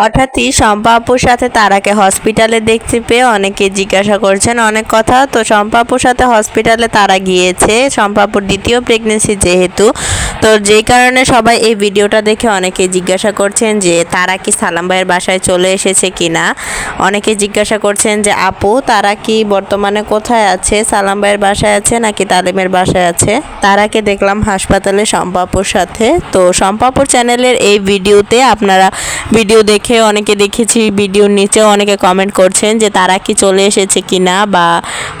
হঠাৎই শম্পা আপুর সাথে তারাকে হসপিটালে দেখতে পেয়ে অনেকে জিজ্ঞাসা করছেন অনেক কথা। তো শম্পাপুর সাথে হসপিটালে তারা গিয়েছে। শম্পাপুর দ্বিতীয় প্রেগনেন্সি যেহেতু তো যেই কারণে সবাই এই ভিডিওটা দেখে অনেকে জিজ্ঞাসা করছেন যে তারা কি সালাম ভাইয়ের বাসায় চলে এসেছে কিনা? অনেকে জিজ্ঞাসা করছেন যে, আপু, তারা কি বর্তমানে কোথায় আছে? সালাম ভাইয়ের বাসায় আছে নাকি তালিমের বাসায় আছে? তারাকে দেখলাম হাসপাতালে শম্পাপুর সাথে। তো শম্পাপুর চ্যানেলের এই ভিডিওতে আপনারা ভিডিও দেখে অনেকে দেখেছি, ভিডিওর নিচেও অনেকে কমেন্ট করছেন যে তারা কি চলে এসেছে কিনা বা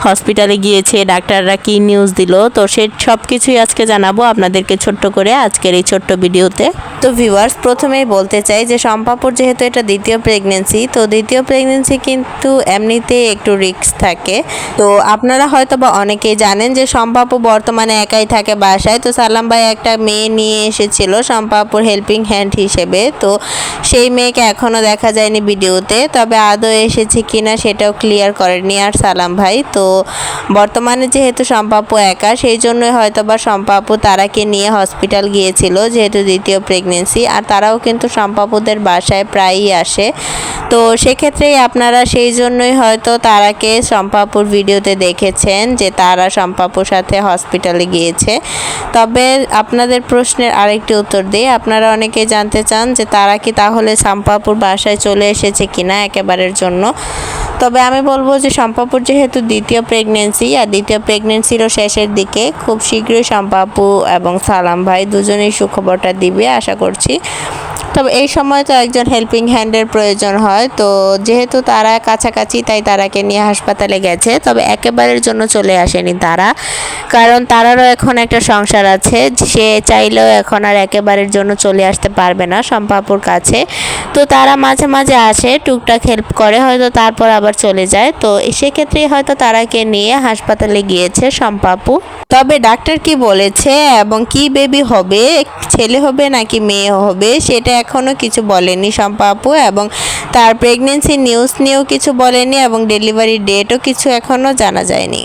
হসপিটালে গিয়েছে, ডাক্তাররা কি নিউজ দিল? তো সে সব কিছুই আজকে জানাব। আপনাদেরকে ছোট্ট করে আজকের এই ছোট্ট ভিডিওতে। তো ভিউয়ার্স প্রথমেই বলতে চাই যে শম্পাপুর যেহেতু এটা দ্বিতীয় প্রেগনেন্সি তো দ্বিতীয় প্রেগনেন্সি কিন্তু এমনিতে একটু রিস্ক থাকে। তো আপনারা হয়তো বা অনেকেই জানেন যে শম্পাপু বর্তমানে একাই থাকে বাসায়। তো সালাম ভাই একটা মেয়ে নিয়ে এসেছিল শম্পাপুর হেল্পিং হ্যান্ড হিসেবে। তো সেই মেয়েকে এখনও দেখা যায়নি ভিডিওতে, তবে আদৌ এসেছে কিনা সেটাও ক্লিয়ার করেনি আর সালাম ভাই। তো বর্তমানে যেহেতু শম্পাপু একা, সেই জন্যই হয়তো বা শম্পাপু তারাকে নিয়ে হসপিটাল গিয়েছিল, যেহেতু দ্বিতীয় প্রেগনেন্সি আর তারাও কিন্তু শম্পাপুদের বাসায় প্রায়ই আসে। তো সেক্ষেত্রেই আপনারা সেই জন্যই হয়তো তারাকে শম্পাপুর ভিডিওতে দেখেছেন যে তারা শম্পাপুর সাথে হসপিটালে গিয়েছে। তবে আপনাদের প্রশ্নের আরেকটি উত্তর দিই। আপনারা অনেকেই জানতে চান যে তারা কি তাহলে শম্পাপুর বাসায় চলে এসেছে কিনা একেবারের জন্য। তবে আমি বলব যে শম্পাপুর যেহেতু দ্বিতীয় প্রেগনেন্সি আর দ্বিতীয় প্রেগনেন্সিরও শেষের দিকে খুব শীঘ্রই শম্পাপু এবং সালাম ভাই দুজনেই সুখবরটা দিবে, আশা করছি। তবে এই সময় তো একজন হেল্পিং হ্যান্ডের প্রয়োজন হয়, তো যেহেতু তারা কাছাকাছি, তাই তারাকে নিয়ে হাসপাতালে গেছে, তবে একেবারের জন্য চলে আসেনি তারা। কারণ তারারও এখন একটা সংসার আছে, সে চাইলেও এখন আর একেবারের জন্য চলে আসতে পারবে না শম্পাপুর কাছে। তো তারা মাঝে মাঝে আসে, টুকটাক হেল্প করে, হয়তো তারপর আবার চলে যায়। তো সেক্ষেত্রেই হয়তো তারাকে নিয়ে হাসপাতালে গিয়েছে শম্পাপু। তবে ডাক্তার কি বলেছে এবং কি বেবি হবে, ছেলে হবে নাকি মেয়ে হবে, সেটা এখনও কিছু বলেনি শম্পাপু এবং তার প্রেগনেন্সি নিউজ নিয়েও কিছু বলেনি এবং ডেলিভারি ডেটও কিছু এখনও জানা যায়নি।